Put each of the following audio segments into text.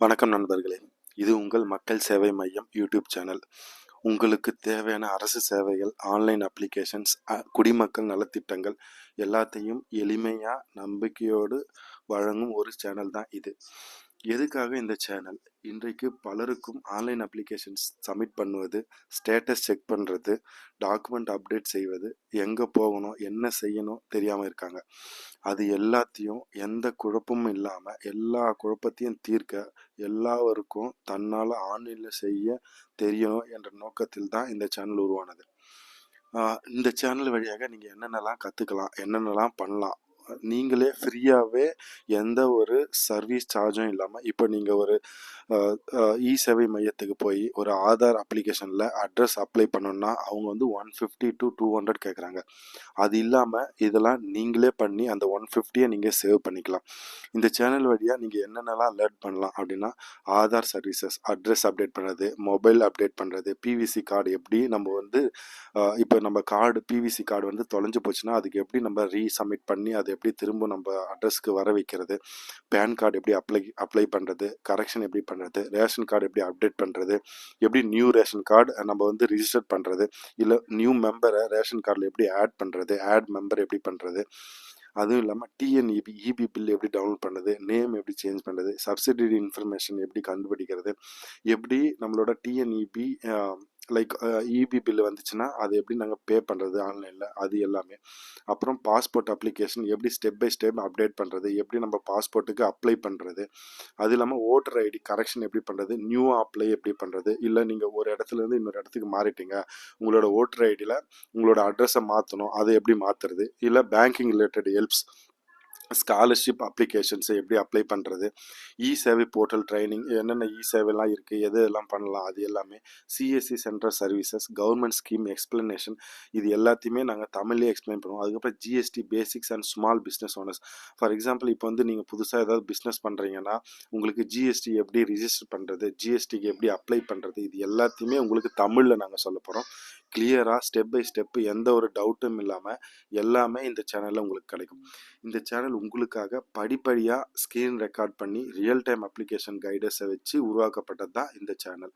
வணக்கம் நண்பர்களே. இது உங்கள் மக்கள் சேவை மையம் யூடியூப் சேனல். உங்களுக்கு தேவையான அரசு சேவைகள் ஆன்லைன் அப்ளிகேஷன்ஸ் குடிமக்கள் நலத்திட்டங்கள் எல்லாத்தையும் எளிமையாக நம்பிக்கையோடு வழங்கும் ஒரு சேனல் தான் இது. எதுக்காக இந்த சேனல்? இன்றைக்கு பலருக்கும் ஆன்லைன் அப்ளிகேஷன்ஸ் சப்மிட் பண்ணுவது ஸ்டேட்டஸ் செக் பண்ணுறது டாக்குமெண்ட் அப்டேட் செய்வது எங்கே போகணும் என்ன செய்யணும் தெரியாமல் இருக்காங்க. அது எல்லாத்தையும் எந்த குழப்பமும் இல்லாமல் எல்லா குழப்பத்தையும் தீர்க்க எல்லாருக்கும் தன்னால் ஆன்லைனில் செய்ய தெரியணும் என்ற நோக்கத்தில் தான் இந்த சேனல் உருவானது. இந்த சேனல் வழியாக நீங்கள் என்னென்னலாம் கற்றுக்கலாம் என்னென்னலாம் பண்ணலாம் நீங்களே ஃப்ரீயாகவே எந்த ஒரு சர்வீஸ் சார்ஜும் இல்லாமல் இப்போ நீங்கள் ஒரு இ சேவை மையத்துக்கு போய் ஒரு ஆதார் அப்ளிகேஷனில் அட்ரஸ் அப்ளை பண்ணணுன்னா அவங்க வந்து one fifty to two hundred கேட்குறாங்க அது இல்லாமல் இதெல்லாம் நீங்களே பண்ணி அந்த ஒன் ஃபிஃப்டியை நீங்கள் சேவ் பண்ணிக்கலாம். இந்த சேனல் வழியாக நீங்கள் என்னென்னலாம் அலர்ட் பண்ணலாம் அப்படின்னா ஆதார் சர்வீசஸ் அட்ரஸ் அப்டேட் பண்ணுறது மொபைல் அப்டேட் பண்ணுறது பிவிசி கார்டு எப்படி நம்ம வந்து இப்போ நம்ம கார்டு பிவிசி கார்டு வந்து தொலைஞ்சு போச்சுன்னா அதுக்கு எப்படி நம்ம ரீசப்மிட் பண்ணி அதை எப்படி திரும்ப நம்ம அட்ரஸ்க்கு வர வைக்கிறது? பேன் கார்டு எப்படி அப்ளை அப்ளை பண்ணுறது கரெக்ஷன் எப்படி பண்ணுறது ரேஷன் கார்டு எப்படி அப்டேட் பண்ணுறது எப்படி நியூ ரேஷன் கார்டு நம்ம வந்து ரிஜிஸ்டர் பண்ணுறது இல்லை நியூ மெம்பரை ரேஷன் கார்டில் எப்படி ஆட் பண்ணுறது ஆட் மெம்பர் எப்படி பண்ணுறது அதுவும் இல்லாமல் டிஎன்இபி இபி பில் எப்படி டவுன்லோட் பண்ணுறது நேம் எப்படி சேஞ்ச் பண்ணுறது சப்சிடி இன்ஃபர்மேஷன் எப்படி கண்டுபிடிக்கிறது? எப்படி நம்மளோட டிஎன்இபி லைக் இபி பில்லு வந்துச்சுன்னா அது எப்படி நாங்கள் பே பண்ணுறது ஆன்லைனில் அது எல்லாமே. அப்புறம் பாஸ்போர்ட் அப்ளிகேஷன் எப்படி ஸ்டெப் பை ஸ்டெப் அப்டேட் பண்ணுறது எப்படி நம்ம பாஸ்போர்ட்டுக்கு அப்ளை பண்ணுறது அது இல்லாமல் ஓட்டர் ஐடி கரெக்ஷன் எப்படி பண்ணுறது நியூ அப்ளை எப்படி பண்ணுறது இல்லை நீங்கள் ஒரு இடத்துலேருந்து இன்னொரு இடத்துக்கு மாறிட்டீங்க உங்களோட ஓட்டர் ஐடியில் உங்களோட அட்ரஸை மாற்றணும் அதை எப்படி மாற்றுறது இல்லை பேங்கிங் ரிலேட்டட் ஹெல்ப்ஸ் ஸ்காலர்ஷிப் அப்ளிகேஷன்ஸை எப்படி அப்ளை பண்ணுறது இ சேவை போர்ட்டல் ட்ரைனிங் என்னென்ன இ சேவைலாம் இருக்குது எது எல்லாம் பண்ணலாம்? அது எல்லாமே. CSC central services government scheme explanation இது எல்லாத்தையுமே நாங்கள் தமிழ்லேயே எக்ஸ்பிளைன் பண்ணுவோம். அதுக்கப்புறம் GST basics and small business owners for example இப்போ வந்து நீங்கள் புதுசாக ஏதாவது பிஸ்னஸ் பண்ணுறீங்கன்னா உங்களுக்கு ஜிஎஸ்டி எப்படி ரிஜிஸ்டர் பண்ணுறது ஜிஎஸ்டிக்கு எப்படி அப்ளை பண்ணுறது இது எல்லாத்தையுமே உங்களுக்கு தமிழில் நாங்கள் சொல்ல போகிறோம் கிளியராக ஸ்டெப் பை ஸ்டெப்பு எந்த ஒரு டவுட்டும் இல்லாமல் எல்லாமே இந்த சேனலில் உங்களுக்கு கிடைக்கும். இந்த சேனல் உங்களுக்காக படிப்படியாக ஸ்க்ரீன் ரெக்கார்ட் பண்ணி ரியல் டைம் அப்ளிகேஷன் கைடஸை வச்சு உருவாக்கப்பட்டது தான் இந்த சேனல்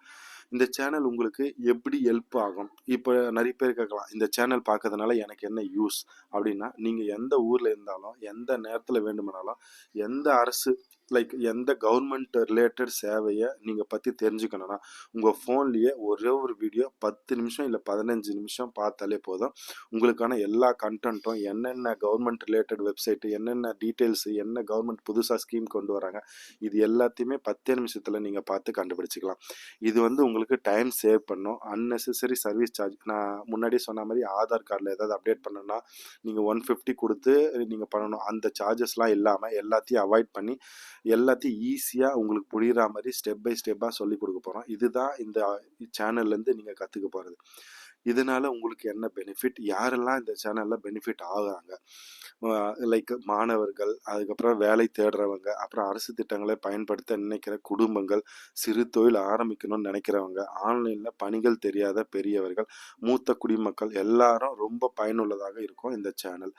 இந்த சேனல் உங்களுக்கு எப்படி ஹெல்ப் ஆகும்? இப்போ நிறைய பேர் கேட்கலாம் இந்த சேனல் பார்க்கறதுனால எனக்கு என்ன யூஸ் அப்படின்னா நீங்கள் எந்த ஊரில் இருந்தாலும் எந்த நேரத்தில் வேண்டுமானாலும் எந்த அரசு லைக் எந்த கவர்மெண்ட் ரிலேட்டட் சேவையை நீங்கள் பற்றி தெரிஞ்சுக்கணும்னா உங்கள் ஃபோன்லேயே ஒரே ஒரு வீடியோ பத்து நிமிஷம் இல்லை பதினஞ்சு நிமிஷம் பார்த்தாலே போதும். உங்களுக்கான எல்லா கண்டென்ட்டும் என்னென்ன கவர்மெண்ட் ரிலேட்டட் வெப்சைட்டு என்னென்ன டீட்டெயில்ஸு என்ன கவர்மெண்ட் புதுசாக ஸ்கீம் கொண்டு வராங்க இது எல்லாத்தையுமே பத்தே நிமிஷத்தில் நீங்கள் பார்த்து கண்டுபிடிச்சிக்கலாம். இது வந்து உங்களுக்கு உங்களுக்கு டைம் சேவ் பண்ணும். அன்னெசரி சர்வீஸ் சார்ஜ் நான் முன்னாடி சொன்ன மாதிரி ஆதார் கார்டில் ஏதாவது அப்டேட் பண்ணணும்னா நீங்கள் ஒன் ஃபிஃப்டி கொடுத்து நீங்கள் பண்ணணும். அந்த சார்ஜஸ்லாம் இல்லாமல் எல்லாத்தையும் அவாய்ட் பண்ணி எல்லாத்தையும் ஈஸியாக உங்களுக்கு புரிகிற மாதிரி ஸ்டெப் பை ஸ்டெப்பாக சொல்லி கொடுக்க போகிறோம் இதுதான் இந்த சேனல்லேருந்து நீங்கள் கற்றுக்க போகிறது இதனால உங்களுக்கு என்ன பெனிஃபிட் யாரெல்லாம் இந்த சேனலில் பெனிஃபிட் ஆகுறாங்க? லைக் மாணவர்கள் அதுக்கப்புறம் வேலை தேடுறவங்க அப்புறம் அரசு திட்டங்களை பயன்படுத்த நினைக்கிற குடும்பங்கள் சிறு தொழில் ஆரம்பிக்கணும்னு நினைக்கிறவங்க ஆன்லைனில் பணிகள் தெரியாத பெரியவர்கள் மூத்த குடிமக்கள் எல்லாரும் ரொம்ப பயனுள்ளதாக இருக்கும் இந்த channel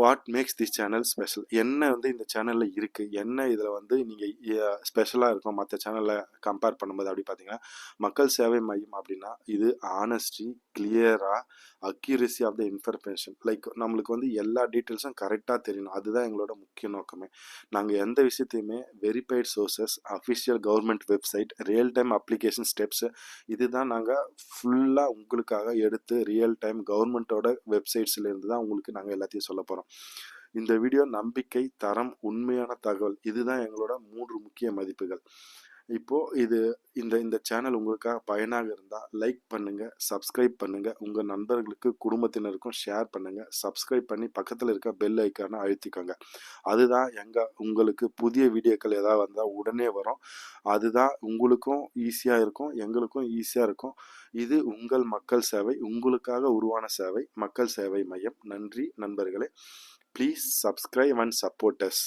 what makes this channel special என்ன வந்து இந்த சேனலில் இருக்குது என்ன இதில் வந்து நீங்கள் ஸ்பெஷலாக இருக்கும்? மற்ற சேனலில் கம்பேர் பண்ணும்போது அப்படி பார்த்தீங்கன்னா மக்கள் சேவை மையம் அப்படின்னா இது ஆனஸ்டி கிளியராக accuracy of the information like நம்மளுக்கு வந்து எல்லா டீட்டெயில்ஸும் கரெக்டாக தெரியணும். அதுதான் எங்களோட முக்கிய நோக்கமே. நாங்கள் எந்த விஷயத்தையுமே verified sources official government website real time application steps இதுதான் நாங்கள் ஃபுல்லாக உங்களுக்காக எடுத்து ரியல் டைம் கவர்மெண்ட்டோட வெப்சைட்ஸ்லேருந்து தான் உங்களுக்கு நாங்கள் எல்லாத்தையும் சொல்ல போகிறோம் இந்த வீடியோ நம்பிக்கை தரம் உண்மையான தகவல் இதுதான் எங்களோட மூன்று முக்கிய மதிப்புகள். இப்போது இது இந்த இந்த சேனல் உங்களுக்காக பயனாக இருந்தால் லைக் பண்ணுங்கள் சப்ஸ்கிரைப் பண்ணுங்கள் உங்கள் நண்பர்களுக்கு குடும்பத்தினருக்கும் ஷேர் பண்ணுங்கள் சப்ஸ்கிரைப் பண்ணி பக்கத்தில் இருக்க பெல் ஐக்கானை அழுத்திக்கோங்க. அதுதான் எங்கள் உங்களுக்கு புதிய வீடியோக்கள் ஏதாவது வந்தால் உடனே வரும். அதுதான் உங்களுக்கும் ஈஸியாக இருக்கும். எங்களுக்கும் ஈஸியாக இருக்கும். இது உங்கள் மக்கள் சேவை உங்களுக்காக உருவான சேவை மக்கள் சேவை மையம். நன்றி நண்பர்களே. Please subscribe and support us